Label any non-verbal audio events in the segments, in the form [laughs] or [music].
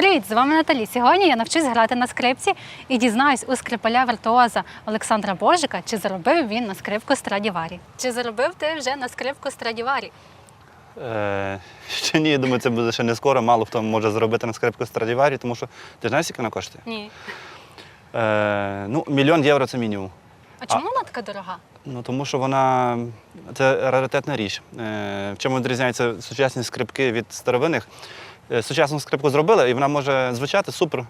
Привіт, з вами Наталі. Сьогодні я навчусь грати на скрипці і дізнаюсь у скрипаля віртуоза Олександра Божика, чи заробив він на скрипку Страдіварі. Чи заробив ти вже на скрипку Страдіварі? Е, ще ні, я думаю, це буде ще не скоро. Мало хто може зробити на скрипку Страдіварі, тому що ти знаєш, скільки вона коштує? Ні. Е, ну, мільйон євро це мінімум. А чому вона така дорога? Ну, тому що вона це раритетна річ. Е, в чому відрізняються сучасні скрипки від старовинних? Е, сучасну скрипку зробили, і вона може звучати супер.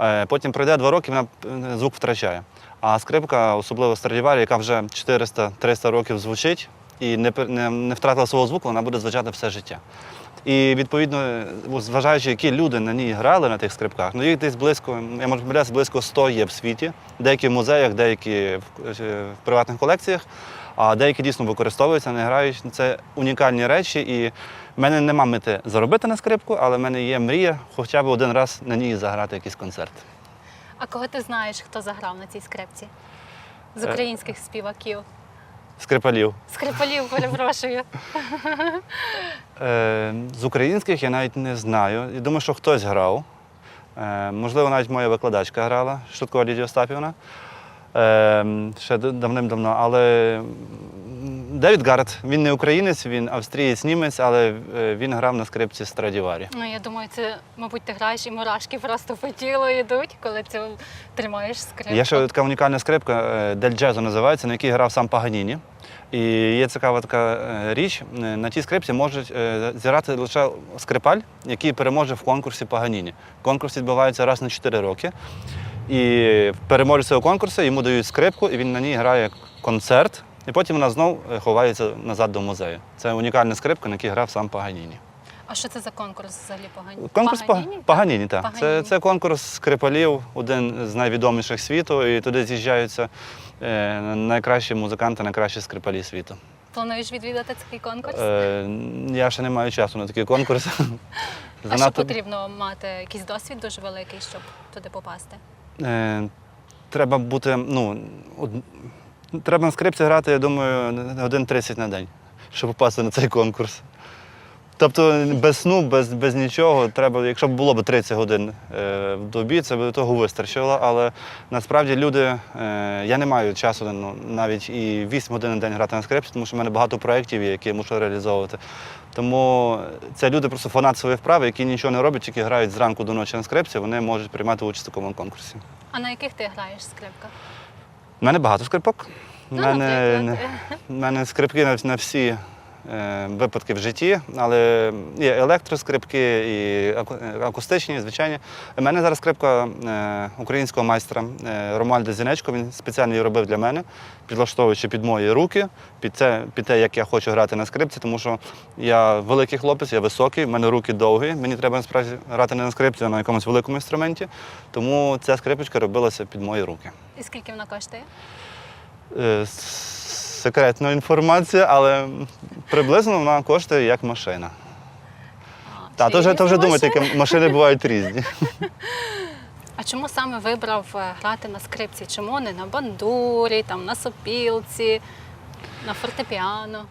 Е, потім пройде два роки, вона е, звук втрачає. А скрипка, особливо Страдіварі, яка вже 400-300 років звучить і не, не, не втратила свого звуку, вона буде звучати все життя. І відповідно, зважаючи, які люди на ній грали на тих скрипках, ну їх десь близько, я можу помилятися, близько 100 є в світі, деякі в музеях, деякі в приватних колекціях, а деякі дійсно використовуються, не грають. Це унікальні речі. І в мене нема мети заробити на скрипку, але в мене є мрія хоча б один раз на ній заграти якийсь концерт. А кого ти знаєш, хто заграв на цій скрипці? З Е. українських співаків. Скрипалів. Скрипалів, [laughs] перепрошую. Е, з українських я навіть не знаю. Я думаю, що хтось грав. Е, можливо, навіть моя викладачка грала, Шуткова Лідія Остапівна. Е, ще давним-давно. Але Девід Гаррет, він не українець, він австрієць-німець, але е, він грав на скрипці Страдіварі. Ну, я думаю, це, мабуть, ти граєш і мурашки просто по тілу йдуть, коли ти тримаєш скрипку. Є ще така унікальна скрипка, е, Дель Джезо називається, на якій грав сам Паганіні. І є цікава така е, річ. На тій скрипці можуть зіграти лише скрипаль, який переможе в конкурсі Паганіні. Конкурс відбувається раз на 4 роки. І переможець цього конкурсу йому дають скрипку, і він на ній грає концерт, і потім вона знов е, ховається назад до музею. Це унікальна скрипка, на якій грав сам Паганіні. А що це за конкурс взагалі погані? Конкурс Паганіні, Паганіні так. Це, Паганіні. це конкурс скрипалів, один з найвідоміших світу, і туди з'їжджаються е, найкращі музиканти, найкращі скрипалі світу. Плануєш відвідати цей конкурс? Е, я ще не маю часу на такі конкурси. [laughs] а що потрібно мати якийсь досвід дуже великий, щоб туди попасти? Е, треба бути, ну. Треба на скрипці грати, я думаю, годин 30 на день, щоб попасти на цей конкурс. Тобто без сну, без, без нічого, треба, якщо б було б 30 годин е, в добі, це б того вистачило. Але насправді люди, е, я не маю часу ну, навіть і 8 годин на день грати на скрипці, тому що в мене багато проєктів, які я мушу реалізовувати. Тому це люди просто фанат своєї вправи, які нічого не роблять, тільки грають зранку до ночі на скрипці, вони можуть приймати участь у такому конкурсі. А на яких ти граєш скрипках? У мене багато скрипок. У Ну, мене, мене скрипки на, всі випадки в житті, але є електроскрипки і акустичні, звичайні. У мене зараз скрипка е, українського майстра е, Ромальда Зінечко. Він спеціально її робив для мене, підлаштовуючи під мої руки, під те, під те, як я хочу грати на скрипці, тому що я великий хлопець, я високий, в мене руки довгі. Мені треба насправді грати не на скрипці, а на якомусь великому інструменті. Тому ця скрипочка робилася під мої руки. І скільки вона коштує? Секретна інформація, але приблизно вона коштує як машина. А, Та, то вже, то вже машини? які машини бувають різні. [laughs] А чому саме вибрав е, грати на скрипці? Чому не на бандурі, там, на сопілці, на фортепіано?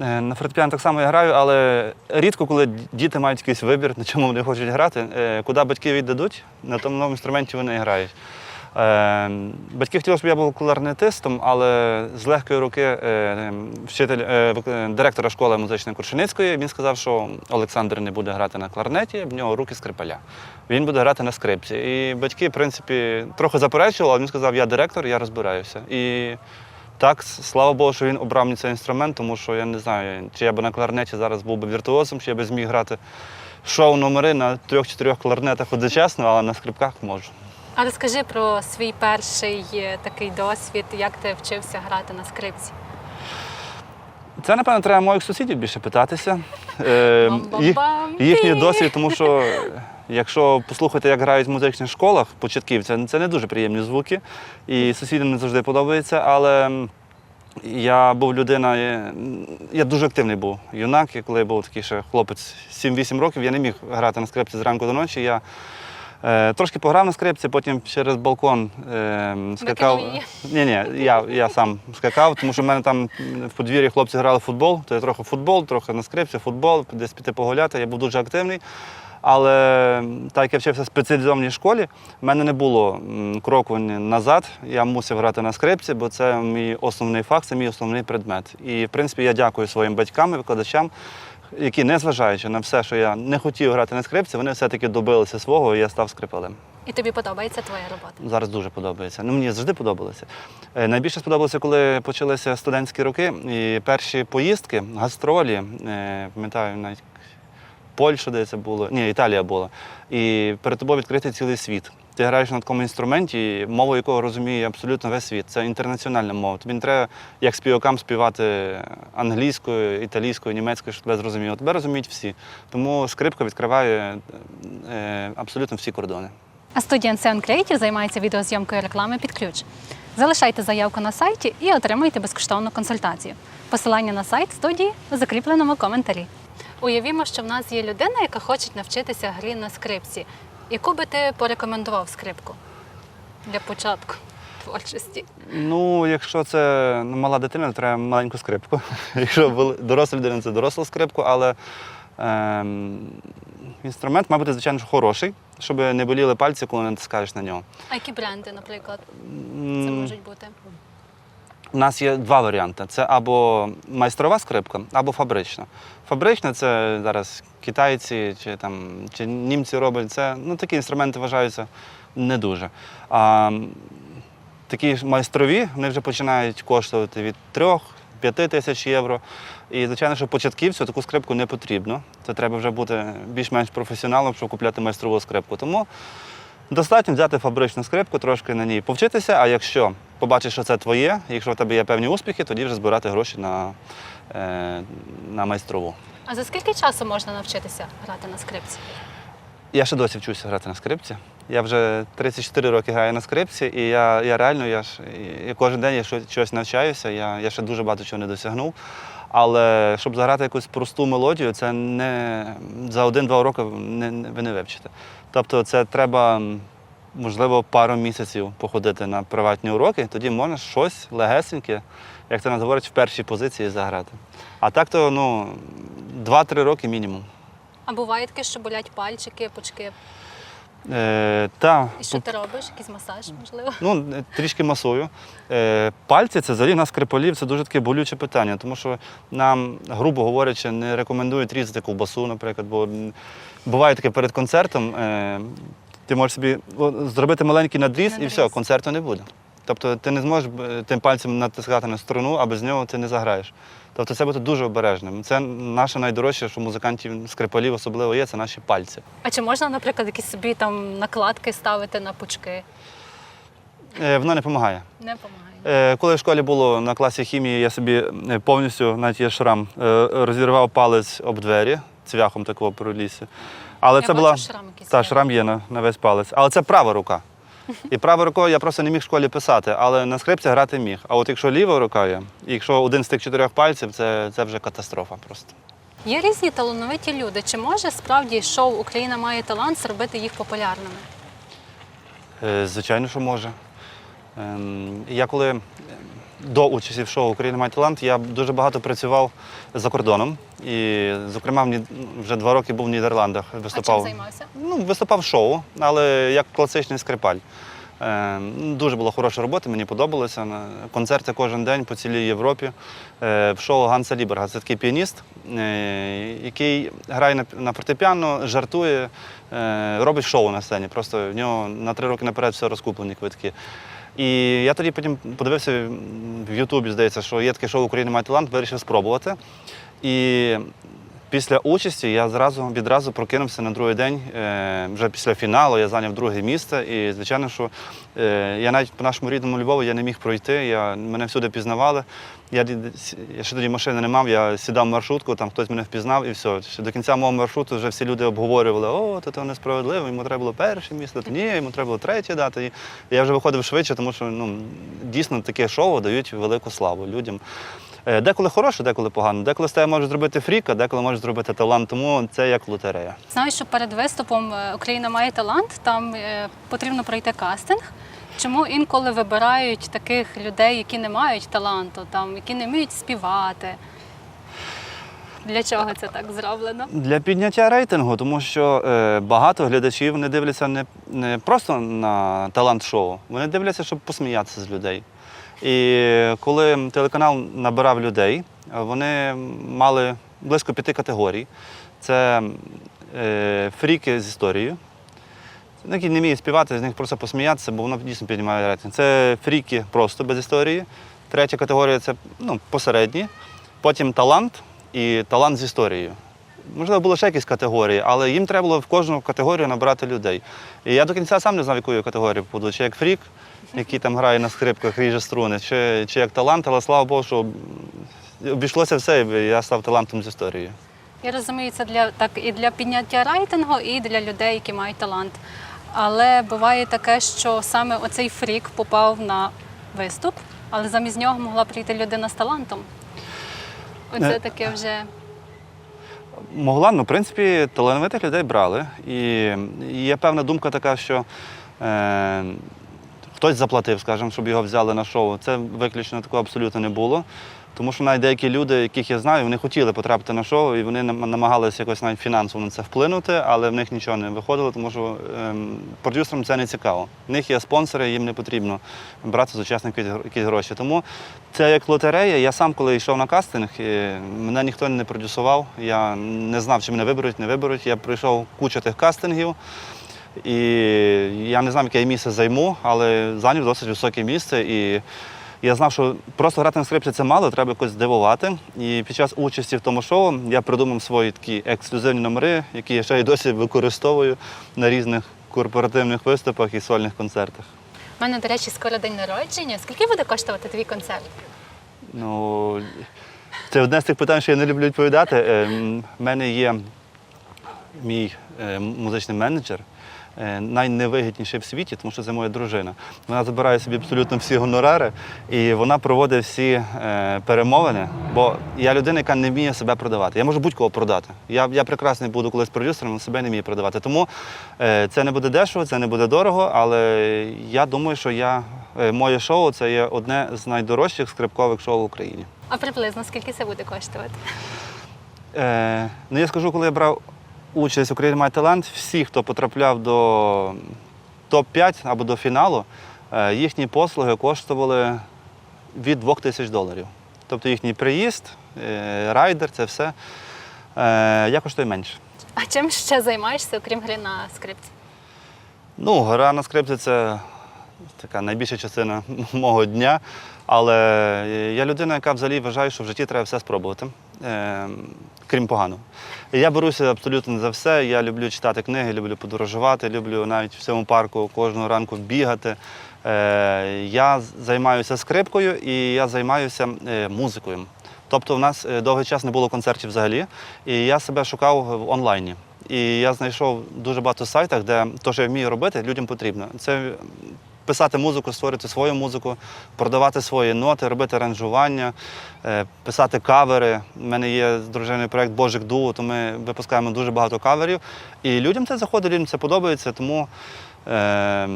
Е, На фортепіано так само я граю, але рідко, коли діти мають якийсь вибір, на чому вони хочуть грати, е, куди батьки віддадуть, на тому новому інструменті вони і грають. Е, Батьки хотіли, щоб я був кларнетистом, але з легкої руки е, вчитель, е, директора школи музичної Куршеницької він сказав, що Олександр не буде грати на кларнеті, в нього руки скрипаля. Він буде грати на скрипці. І батьки, в принципі, трохи заперечували, але він сказав, я директор, я розбираюся. І так, слава Богу, що він обрав мені цей інструмент, тому що я не знаю, чи я б на кларнеті зараз був би віртуозом, чи я би зміг грати шоу-номери на трьох-чотирьох кларнетах одночасно, але на скрипках можу. А розкажи про свій перший е, такий досвід, як ти вчився грати на скрипці. Це, напевно, треба моїх сусідів більше питатися. [laughs] Е, їх- їхній досвід, тому що [laughs] якщо послухати, як грають в музичних школах, початківця, це не дуже приємні звуки, і сусідам не завжди подобається. Але я був людина, я дуже активний був юнак, і коли був такий ще хлопець 7-8 років, я не міг грати на скрипці зранку до ночі. Я трошки пограв на скрипці, потім через балкон е, скакав. Ні, ні, я, я сам скакав, тому що в мене там в подвір'ї хлопці грали в футбол, то я трохи футбол, трохи на скрипці, футбол, десь піти погуляти. Я був дуже активний. Але так як я вчився в спеціалізованій школі, в мене не було кроку назад. Я мусив грати на скрипці, бо це мій основний фах, це мій основний предмет. І в принципі я дякую своїм батькам і викладачам, які, незважаючи на все, що я не хотів грати на скрипці, вони все-таки добилися свого, і я став скрипалем. І тобі подобається твоя робота? Зараз дуже подобається. Ну, мені завжди подобалося. Е, Найбільше сподобалося, коли почалися студентські роки і перші поїздки, гастролі, е, пам'ятаю, навіть Польща, де це було, ні, Італія була. І перед тобою відкритий цілий світ. Ти граєш на такому інструменті, мову якого розуміє абсолютно весь світ. Це інтернаціональна мова. Тобі не треба як співакам співати англійською, італійською, німецькою, щоб тебе зрозуміло. Тебе розуміють всі. Тому скрипка відкриває е, абсолютно всі кордони. А студія Ancient Creative займається відеозйомкою реклами під ключ. Залишайте заявку на сайті і отримайте безкоштовну консультацію. Посилання на сайт студії у закріпленому коментарі. Уявімо, що в нас є людина, яка хоче навчитися грі на скрипці. Яку би ти порекомендував скрипку для початку творчості? Ну, якщо це ну, мала дитина, то треба маленьку скрипку. [laughs] Якщо доросла людина, це дорослу скрипку, але ем, інструмент має бути, звичайно, хороший, щоб не боліли пальці, коли натискаєш на нього. А які бренди, наприклад, це можуть бути? У нас є два варіанти: це або майстрова скрипка, або фабрична. Фабрична це зараз китайці чи, там, чи німці роблять. Це ну, такі інструменти вважаються не дуже. А такі майстрові вони вже починають коштувати від 3-5 тисяч євро. І, звичайно, що початківцю таку скрипку не потрібно. Це треба вже бути більш-менш професіоналом, щоб купляти майстрову скрипку. Тому Достатньо взяти фабричну скрипку, трошки на ній повчитися, а якщо побачиш, що це твоє, якщо в тебе є певні успіхи, тоді вже збирати гроші на, е, на майстрову. А за скільки часу можна навчитися грати на скрипці? Я ще досі вчуся грати на скрипці. Я вже 34 роки граю на скрипці, і я, я реально я ж, я кожен день я щось, щось навчаюся, я, я ще дуже багато чого не досягнув. Але щоб заграти якусь просту мелодію, це не за один-два роки не, не- ви не вивчите. Тобто це треба, можливо, пару місяців походити на приватні уроки, тоді можна щось легесеньке, як це нас говорять, в першій позиції заграти. А так то ну, 2-3 роки мінімум. А буває таке, що болять пальчики, пучки. Е, та, І що ти робиш? Якийсь масаж, можливо? Ну, трішки масую. Е, пальці це взагалі на скрипалів, це дуже таке болюче питання, тому що нам, грубо говорячи, не рекомендують різати ковбасу, наприклад, бо буває таке перед концертом. Е, ти можеш собі зробити маленький надріз, і все, концерту не буде. Тобто ти не зможеш е, тим пальцем натискати на струну, а без нього ти не заграєш. Тобто це бути дуже обережним. Це наше найдорожче, що музикантів скрипалів особливо є, це наші пальці. А чи можна, наприклад, якісь собі там накладки ставити на пучки? Е, воно не допомагає. Не допомагає. Е, Коли в школі було на класі хімії, я собі е, повністю, навіть є шрам, е, розірвав палець об двері цвяхом такого пролісся. Але Я це бачу, була шрам якийсь та є. шрам є на, на весь палець. Але це права рука. І правою рукою я просто не міг в школі писати, але на скрипці грати міг. А от якщо ліва рука є, і якщо один з тих чотирьох пальців, це, це вже катастрофа просто. Є різні талановиті люди. Чи може справді шоу Україна має талант зробити їх популярними? Е, Звичайно, що може. Ем, Я коли до участі в шоу Україна має талант, я дуже багато працював за кордоном. І, зокрема, вже два роки був в Нідерландах. А чим займався? Ну, виступав в шоу, але як класичний скрипаль. Е, дуже була хороша робота, мені подобалося. Концерти кожен день по цілій Європі. Е, в шоу Ганса Ліберга. Це такий піаніст, е, який грає на, на фортепіано, жартує, е, робить шоу на сцені. Просто в нього на три роки наперед все розкуплені квитки. І я тоді потім подивився в Ютубі, здається, що є таке шоу Україна має талант, вирішив спробувати. І після участі я зразу відразу прокинувся на другий день. Е, вже після фіналу я зайняв друге місце. І, звичайно, що е, я навіть по нашому рідному Львову я не міг пройти. Я, мене всюди пізнавали. Я, я ще тоді машини не мав, я сідав в маршрутку, там хтось мене впізнав і все. Ще до кінця мого маршруту вже всі люди обговорювали, о, то, то несправедливо, йому треба було перше місце, то ні, йому треба було третє дати. І я вже виходив швидше, тому що ну, дійсно таке шоу дають велику славу людям. Е, Деколи хороше, деколи погано. Деколи з тебе може зробити фрік, а деколи може зробити талант. Тому це як лотерея. Знаю, що перед виступом е, Україна має талант, там е, потрібно пройти кастинг. Чому інколи вибирають таких людей, які не мають таланту, там, які не вміють співати? Для чого це так зроблено? Для підняття рейтингу, тому що е, багато глядачів не дивляться не, не просто на талант-шоу, вони дивляться, щоб посміятися з людей. І коли телеканал набирав людей, вони мали близько п'яти категорій. Це е, фріки з історією, які не вміють співати, з них просто посміятися, бо воно дійсно піднімає рейтинг. Це фріки просто без історії. Третя категорія це ну, посередні. Потім талант і талант з історією. Можливо, було ще якісь категорії, але їм треба було в кожну категорію набрати людей. І я до кінця сам не знав, яку категорію попаду. Чи як фрік, який там грає на скрипках, ріже струни, чи, чи як талант, але слава Богу, що обійшлося все, і я став талантом з історією. Я розумію, це для так і для підняття рейтингу, і для людей, які мають талант. Але буває таке, що саме оцей фрік попав на виступ, але замість нього могла прийти людина з талантом. Оце Е. таке вже Могла, ну, в принципі, талановитих людей брали. І, і є певна думка така, що е, хтось заплатив, скажімо, щоб його взяли на шоу. Це виключно такого абсолютно не було. Тому що навіть деякі люди, яких я знаю, вони хотіли потрапити на шоу, і вони нам- намагалися якось навіть фінансово на це вплинути, але в них нічого не виходило, тому що ем, продюсерам це не цікаво. В них є спонсори, їм не потрібно брати з учасників якісь гроші. Тому це як лотерея. Я сам, коли йшов на кастинг, мене ніхто не продюсував. Я не знав, чи мене виберуть, не виберуть. Я пройшов кучу тих кастингів. І я не знав, яке я місце займу, але зайняв досить високе місце. І я знав, що просто грати на скрипці це мало, треба якось здивувати. І під час участі в тому шоу я придумав свої такі ексклюзивні номери, які я ще й досі використовую на різних корпоративних виступах і сольних концертах. У мене, до речі, скоро день народження. Скільки буде коштувати твій концерт? Ну, це одне з тих питань, що я не люблю відповідати. У мене є мій е, музичний менеджер, е, найневигідніший в світі, тому що це моя дружина. Вона забирає собі абсолютно всі гонорари і вона проводить всі е, перемовини. Бо я людина, яка не вміє себе продавати. Я можу будь-кого продати. Я, я прекрасний буду колись продюсером, але себе не вмію продавати. Тому е, це не буде дешево, це не буде дорого, але я думаю, що я, моє шоу це є одне з найдорожчих скрипкових шоу в Україні. А приблизно скільки це буде коштувати? Е, ну, я скажу, коли я брав участь Україна має талант, всі, хто потрапляв до топ-5 або до фіналу, е, їхні послуги коштували від 2 тисяч доларів. Тобто їхній приїзд, е, райдер, це все. Е, я коштую менше. А чим ще займаєшся, окрім гри на скрипці? Ну, гра на скрипці це така найбільша частина [laughs] мого дня. Але я людина, яка взагалі вважає, що в житті треба все спробувати, е, крім поганого. Я беруся абсолютно за все. Я люблю читати книги, люблю подорожувати, люблю навіть в цьому парку кожного ранку бігати. Е, я займаюся скрипкою і я займаюся е, музикою. Тобто, в нас е, довгий час не було концертів взагалі, і я себе шукав в онлайні. І я знайшов дуже багато сайтів, де те, що я вмію робити, людям потрібно. Це писати музику, створити свою музику, продавати свої ноти, робити аранжування, е, писати кавери. У мене є з дружиною проєкт Божик Дуо, то ми випускаємо дуже багато каверів. І людям це заходить, людям це подобається, тому. Е,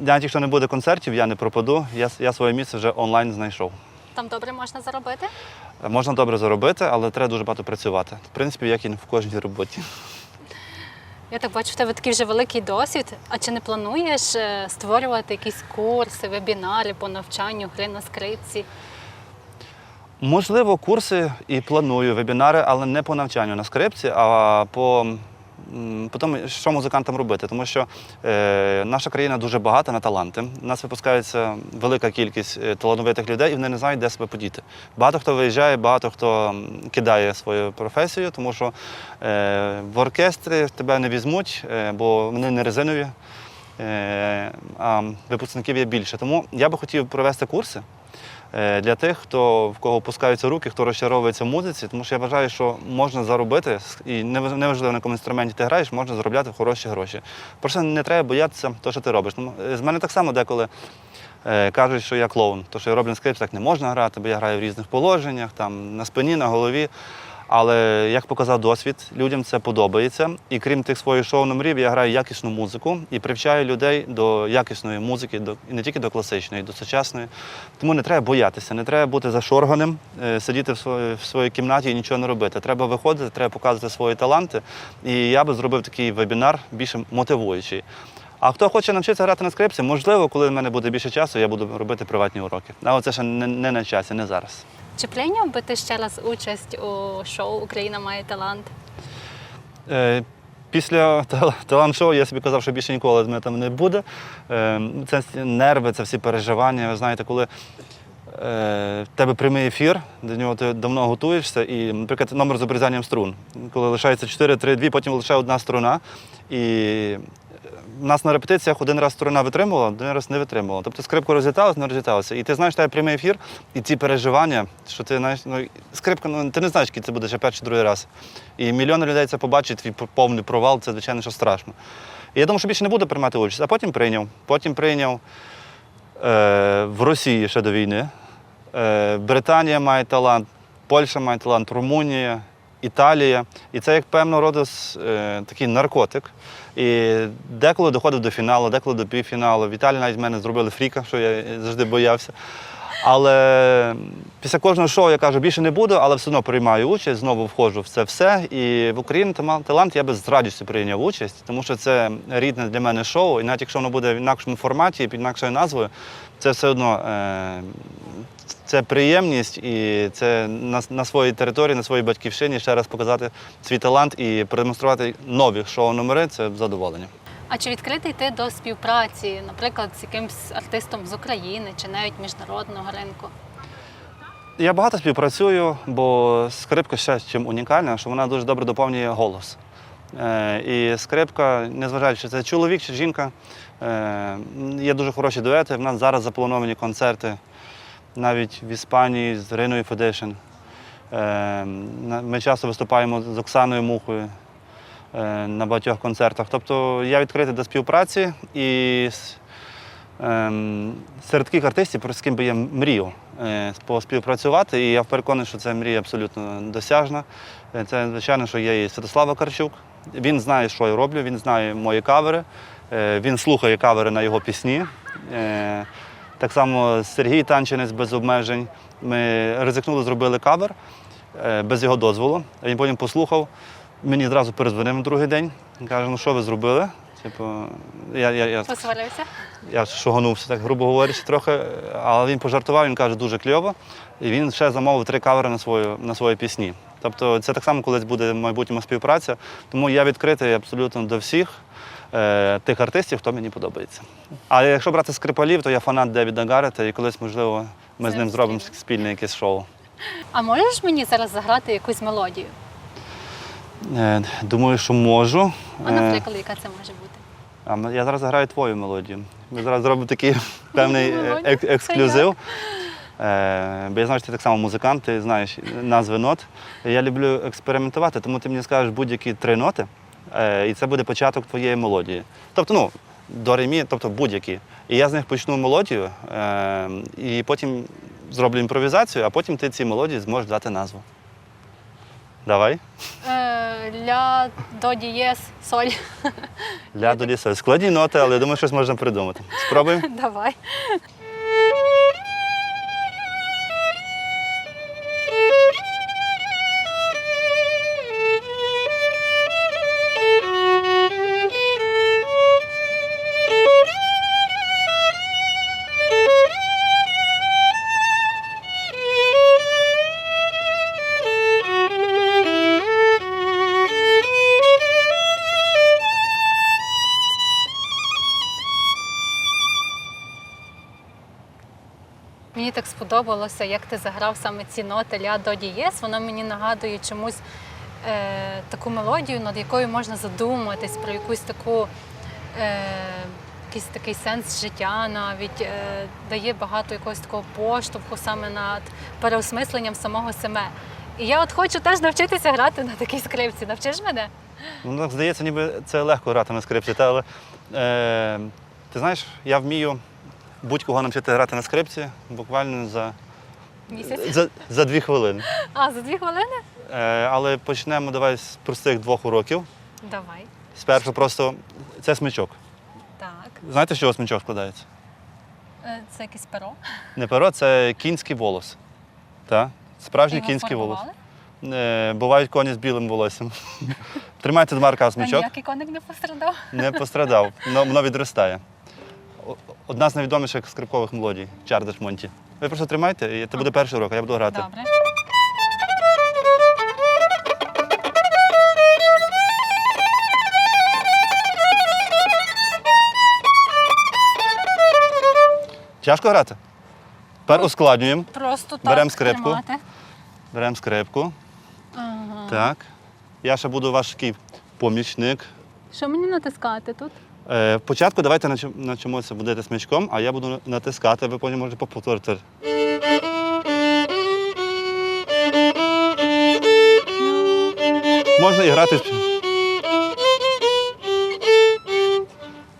навіть якщо не буде концертів, я не пропаду. Я, я своє місце вже онлайн знайшов. Там добре можна заробити? Можна добре заробити, але треба дуже багато працювати. В принципі, як і в кожній роботі. Я так бачу, в тебе такий вже великий досвід. А чи не плануєш е, створювати якісь курси, вебінари по навчанню гри на скрипці? Можливо, курси і планую вебінари, але не по навчанню на скрипці, а по, м, по тому, що музикантам робити. Тому що е, наша країна дуже багата на таланти. У нас випускається велика кількість е, талановитих людей, і вони не знають, де себе подіти. Багато хто виїжджає, багато хто кидає свою професію, тому що е, в оркестрі тебе не візьмуть, е, бо вони не резинові. Е, а випускників є більше. Тому я би хотів провести курси для тих, хто в кого опускаються руки, хто розчаровується в музиці, тому що я вважаю, що можна заробити, і неважливо на якому інструменті ти граєш, можна заробляти хороші гроші. Просто не треба боятися того, що ти робиш. Ну, е, з мене так само деколи. е, Кажуть, що я клоун, то що я роблю скрипт, так не можна грати, бо я граю в різних положеннях, там на спині, на голові. Але як показав досвід, людям це подобається. І крім тих своїх шоу-номерів, я граю якісну музику і привчаю людей до якісної музики, до, і не тільки до класичної, до сучасної. Тому не треба боятися, не треба бути зашорганим, е, сидіти в своїй, в своїй кімнаті і нічого не робити. Треба виходити, треба показувати свої таланти. І я би зробив такий вебінар більш мотивуючий. А хто хоче навчитися грати на скрипці, можливо, коли в мене буде більше часу, я буду робити приватні уроки. Але це ще не на часі, не зараз. Чи прийняв би ти ще раз участь у шоу Україна має талант? Е, Після талант-шоу я собі казав, що більше ніколи мене там не буде. Е, Це нерви, це всі переживання. Ви знаєте, коли е, в тебе прямий ефір, до нього ти давно готуєшся, і, наприклад, номер з обрізанням струн. Коли лишається 4, 3, 2, потім лише одна струна. І нас на репетиціях один раз струна витримувала, один раз не витримувала. Тобто скрипка розліталася, не розліталася. І ти знаєш, тебе прямий ефір, і ці переживання, що ти знаєш, ну, скрипка, ну ти не знаєш, який це буде ще перший другий раз. І мільйони людей це побачать, твій повний провал, це звичайно, що страшно. І я думав, що більше не буду приймати участь, а потім прийняв. Потім прийняв е, в Росії ще до війни. Е, Британія має талант, Польща має талант, Румунія, Італія. І це як певного роду е, такий наркотик. І деколи доходив до фіналу, деколи до півфіналу. В Італії навіть мене зробили фріка, що я завжди боявся. Але після кожного шоу я кажу, більше не буду, але все одно приймаю участь, знову входжу в це все. І в Україні талант я би з радістю прийняв участь, тому що це рідне для мене шоу. І навіть якщо воно буде в інакшому форматі під інакшою назвою, це все одно е, це приємність і це на, на своїй території, на своїй батьківщині ще раз показати свій талант і продемонструвати нові шоу-номери це задоволення. А чи відкритий ти до співпраці, наприклад, з якимсь артистом з України чи навіть міжнародного ринку? Я багато співпрацюю, бо скрипка ще чим унікальна, що вона дуже добре доповнює голос. Е, і скрипка, незважаючи, чи це чоловік чи жінка, е, є дуже хороші дуети. В нас зараз заплановані концерти навіть в Іспанії з Риною Федишин. Е, ми часто виступаємо з Оксаною Мухою на багатьох концертах. Тобто я відкритий до співпраці і ем, серед таких артистів, з ким би я мрію е, поспівпрацювати, і я переконаний, що ця мрія абсолютно досяжна. Е, Це, звичайно, що є і Святослава Карчук. Він знає, що я роблю, він знає мої кавери, е, він слухає кавери на його пісні. Е, Так само Сергій Танчинець без обмежень. Ми ризикнули, зробили кавер е, без його дозволу. Він потім послухав, мені одразу перезвонив на другий день. Він каже, ну що ви зробили? Типу, я, я, я, Посварився? я шуганувся, так грубо говорячи, трохи, але він пожартував, він каже, дуже кльово. І він ще замовив три кавери на свою, на свої пісні. Тобто це так само колись буде в майбутньому співпраця. Тому я відкритий абсолютно до всіх е, тих артистів, хто мені подобається. А якщо брати скрипалів, то я фанат Девіда Гаррета, і колись, можливо, ми з ним зробимо спільне якесь шоу. А можеш мені зараз заграти якусь мелодію? Е, думаю, що можу. А Е, наприклад, яка це може бути? А м- я зараз граю твою мелодію. Ми зараз зробимо такий [laughs] певний е, Мелодію? ек- ексклюзив. Е, бо я знаю, що ти так само музикант, ти знаєш назви нот. Я люблю експериментувати, тому ти мені скажеш будь-які три ноти, е, і це буде початок твоєї мелодії. Тобто, ну, до ремі, тобто будь-які. І я з них почну мелодію, е, і потім зроблю імпровізацію, а потім ти цій мелодії зможеш дати назву. Давай. Е, ля, до дієс, соль. Ля до соль. Складні ноти, але я думаю, щось можна придумати. Спробуємо. Давай. Сподобалося, як ти заграв саме ці ноти ля до дієс. Воно мені нагадує чомусь е, таку мелодію, над якою можна задуматись про якусь таку. Е, Якийсь такий сенс життя навіть е, дає багато якогось такого поштовху саме над переосмисленням самого себе. І я от хочу теж навчитися грати на такій скрипці. Навчиш мене? Ну, так здається, ніби це легко грати на скрипці. Та, але е, ти знаєш, я вмію будь-кого навчити грати на скрипці буквально за, Місяць? за, за дві хвилини. А, за дві хвилини? Е, але почнемо давай з простих двох уроків. Давай. Спершу просто це смичок. Так. Знаєте, з чого смичок складається? Е, Це якесь перо. Не перо, це кінський волос. Так? Справжній Його кінський волос. формували? Е, бувають коні з білим волоссям. [laughs] Тримайте два рука А смичок. ніякий коник не пострадав. Не пострадав, воно відростає. Одна з найвідоміших скрипкових мелодій Чардаш Монті. Ви просто тримайте, і це буде перший урок, а я буду грати. Добре. Тяжко грати? Тепер ускладнюємо. Просто так Берем скрипку. тримати. Беремо скрипку. Ага. Так. Я ще буду ваш такий помічник. Що мені натискати тут? Е, Спочатку давайте начнемося будете смичком, а я буду натискати, ви потім можете повторити. Можна і грати.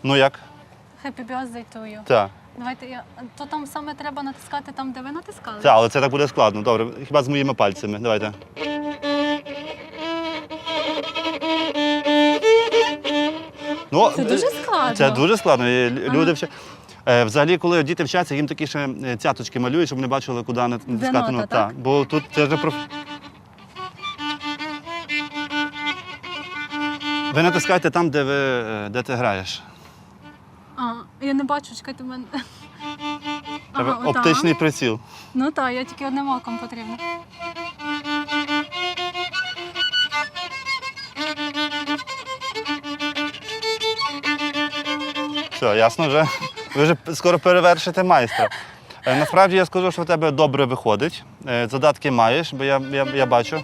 Ну як? Happy birthday to you. Так. Давайте я. То там саме треба натискати там, де ви натискали? Так, але це так буде складно. Добре, хіба з моїми пальцями. Давайте. Ну, Це дуже складно. Це дуже складно. І. Люди вчать. Е, Взагалі, коли діти вчаться, їм такі ще е, цяточки малюють, щоб вони бачили, куди натискати. нота, так? Бо тут це вже проф... Ви натискаєте там, де, ви, е, де ти граєш. А, я не бачу, чекайте в мене. Ага, отам. оптичний приціл. Ну так, я тільки одним оком потрібно. Все, ясно вже. Ви вже скоро перевершите майстра. Е, Насправді я скажу, що в тебе добре виходить. Е, Задатки маєш, бо я, я, я бачу.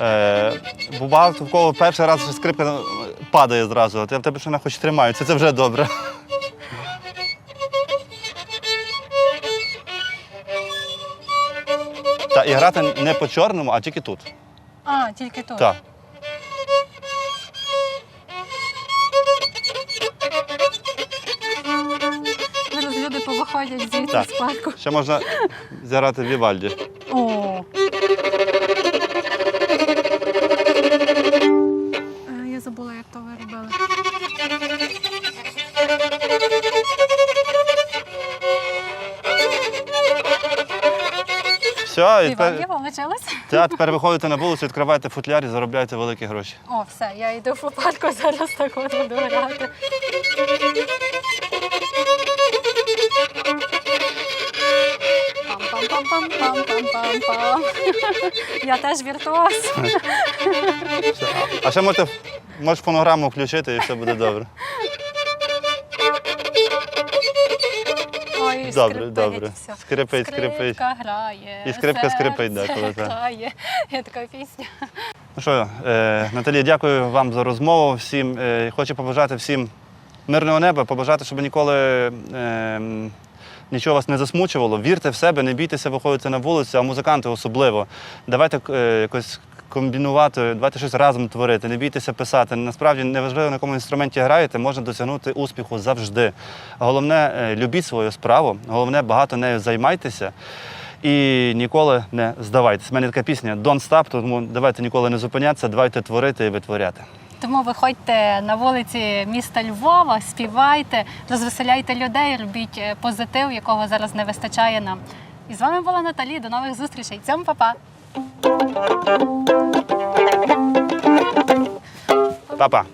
Е, бо багато в кого перший раз скрипка падає зразу, а в тебе ще вона хоч тримається, це вже добре. Та, і грати не по чорному, а тільки тут. А, тільки тут. Так. Люди повиходять Так. з парку. Ще можна зіграти Вівальді. О. Е, Я забула, як то ви робили. Все, і тепер, вийшлось? та, тепер виходите на вулицю, відкриваєте футляр і заробляєте великі гроші. О, все, я йду по парку, [laughs] зараз так от буду грати. Пам-пам-пам-пам-пам-пам-пам. Я теж віртуоз. А ще можете можеш фонограму включити і все буде добре. Ой, Добре, скрипить, добре. все. Скрипить, скрипить. Скрипка грає. І скрипка скрипить серце деколи, так. грає. Є така пісня. Ну що, е, Наталі, дякую вам за розмову. Всім е, хочу побажати всім мирного неба, побажати, щоб ніколи е, нічого вас не засмучувало. Вірте в себе, не бійтеся виходити на вулицю, а музиканти особливо. Давайте е, якось комбінувати, давайте щось разом творити, не бійтеся писати. Насправді неважливо, на якому інструменті граєте, можна досягнути успіху завжди. Головне, е, любіть свою справу, головне, багато нею займайтеся. І ніколи не здавайтесь. У мене така пісня Don't stop, тому давайте ніколи не зупинятися, давайте творити і витворяти. Тому виходьте на вулиці міста Львова, співайте, розвеселяйте людей, робіть е, позитив, якого зараз не вистачає нам. І з вами була Наталі. До нових зустрічей. Цьому па-па! Па-па!